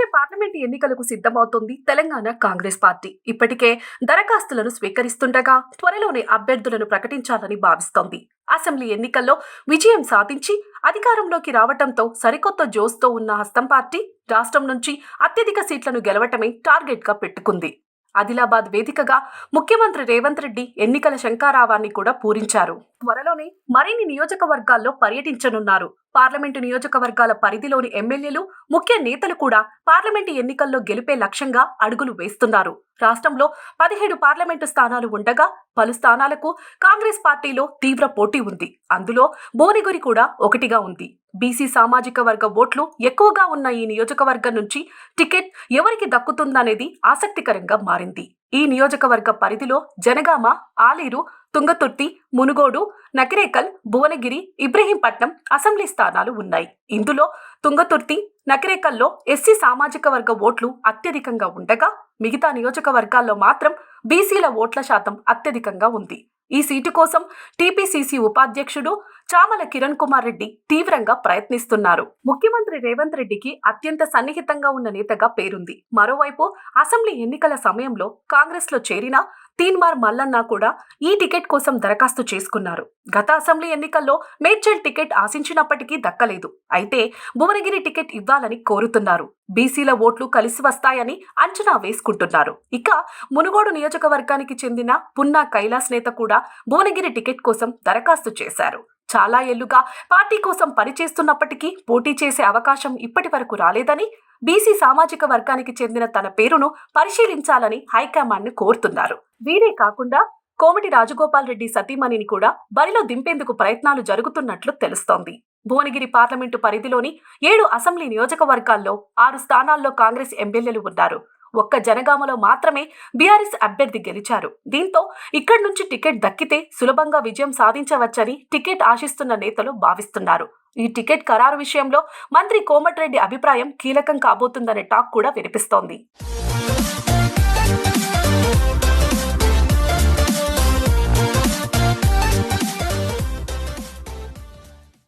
వచ్చే పార్లమెంట్ ఎన్నికలకు సిద్ధమవుతోంది తెలంగాణ కాంగ్రెస్ పార్టీ. ఇప్పటికే దరఖాస్తులను స్వీకరిస్తుండగా త్వరలోనే అభ్యర్థులను ప్రకటించాలని భావిస్తోంది. అసెంబ్లీ ఎన్నికల్లో విజయం సాధించి అధికారంలోకి రావటంతో సరికొత్త జోస్తో ఉన్న హస్తం పార్టీ రాష్ట్రం నుంచి అత్యధిక సీట్లను గెలవటమే టార్గెట్గా పెట్టుకుంది. ఆదిలాబాద్ వేదికగా ముఖ్యమంత్రి రేవంత్ రెడ్డి ఎన్నికల శంకారావాన్ని కూడా పూరించారు. త్వరలోనే మరిన్ని నియోజకవర్గాల్లో పర్యటించనున్నారు. పార్లమెంటు నియోజకవర్గాల పరిధిలోని ఎమ్మెల్యేలు ముఖ్య నేతలు కూడా పార్లమెంటు ఎన్నికల్లో గెలిపే లక్ష్యంగా అడుగులు వేస్తున్నారు. రాష్ట్రంలో పదిహేడు పార్లమెంటు స్థానాలు ఉండగా పలు స్థానాలకు కాంగ్రెస్ పార్టీలో తీవ్ర పోటీ ఉంది. అందులో భువనగిరి కూడా ఒకటిగా ఉంది. బీసీ సామాజిక వర్గ ఓట్లు ఎక్కువగా ఉన్న ఈ నియోజకవర్గం నుంచి టికెట్ ఎవరికి దక్కుతుందనేది ఆసక్తికరంగా మారింది. ఈ నియోజకవర్గ పరిధిలో జనగామ ఆలేరు తుంగతుర్తి మునుగోడు నకిరేకల్ భువనగిరి ఇబ్రహీంపట్నం అసెంబ్లీ స్థానాలు ఉన్నాయి. ఇందులో తుంగతుర్తి నకిరేకల్లో ఎస్సీ సామాజిక వర్గ ఓట్లు అత్యధికంగా ఉండగా మిగతా నియోజకవర్గాల్లో మాత్రం బీసీల ఓట్ల శాతం అత్యధికంగా ఉంది. ఈ సీటు కోసం టీపీసీసీ ఉపాధ్యక్షుడు చామల కిరణ్ కుమార్ రెడ్డి తీవ్రంగా ప్రయత్నిస్తున్నారు. ముఖ్యమంత్రి రేవంత్ రెడ్డికి అత్యంత సన్నిహితంగా ఉన్న నేతగా పేరుంది. మరోవైపు అసెంబ్లీ ఎన్నికల సమయంలో కాంగ్రెస్లో చేరిన తీన్మార్ మల్లన్న కూడా ఈ టికెట్ కోసం దరఖాస్తు చేసుకున్నారు. గత అసెంబ్లీ ఎన్నికల్లో మేడ్చల్ టికెట్ ఆశించినప్పటికీ దక్కలేదు. అయితే భువనగిరి టికెట్ ఇవ్వాలని కోరుతున్నారు. బీసీల ఓట్లు కలిసి వస్తాయని అంచనా వేసుకుంటున్నారు. ఇక మునుగోడు నియోజకవర్గానికి చెందిన పున్నా కైలాస్ నేత కూడా భువనగిరి టికెట్ కోసం దరఖాస్తు చేశారు. చాలా ఏళ్ళుగా పార్టీ కోసం పనిచేస్తున్నప్పటికీ పోటీ చేసే అవకాశం ఇప్పటి వరకు రాలేదని బీసీ సామాజిక వర్గానికి చెందిన తన పేరును పరిశీలించాలని హైకమాండ్ను కోరుతున్నారు. వీరే కాకుండా కోమటి రాజగోపాల్ రెడ్డి సతీమణిని కూడా బరిలో దింపేందుకు ప్రయత్నాలు జరుగుతున్నట్లు తెలుస్తోంది. భువనగిరి పార్లమెంటు పరిధిలోని ఏడు అసెంబ్లీ నియోజకవర్గాల్లో ఆరు స్థానాల్లో కాంగ్రెస్ ఎమ్మెల్యేలు ఉన్నారు. ఒక్క జనగామలో మాత్రమే బీఆర్ఎస్ అభ్యర్థి గెలిచారు. దీంతో ఇక్కడి నుంచి టికెట్ దక్కితే సులభంగా విజయం సాధించవచ్చని టికెట్ ఆశిస్తున్న నేతలు భావిస్తున్నారు. ఈ టికెట్ ఖరారు విషయంలో మంత్రి కోమటిరెడ్డి అభిప్రాయం కీలకం కాబోతుందనే టాక్ కూడా వినిపిస్తోంది.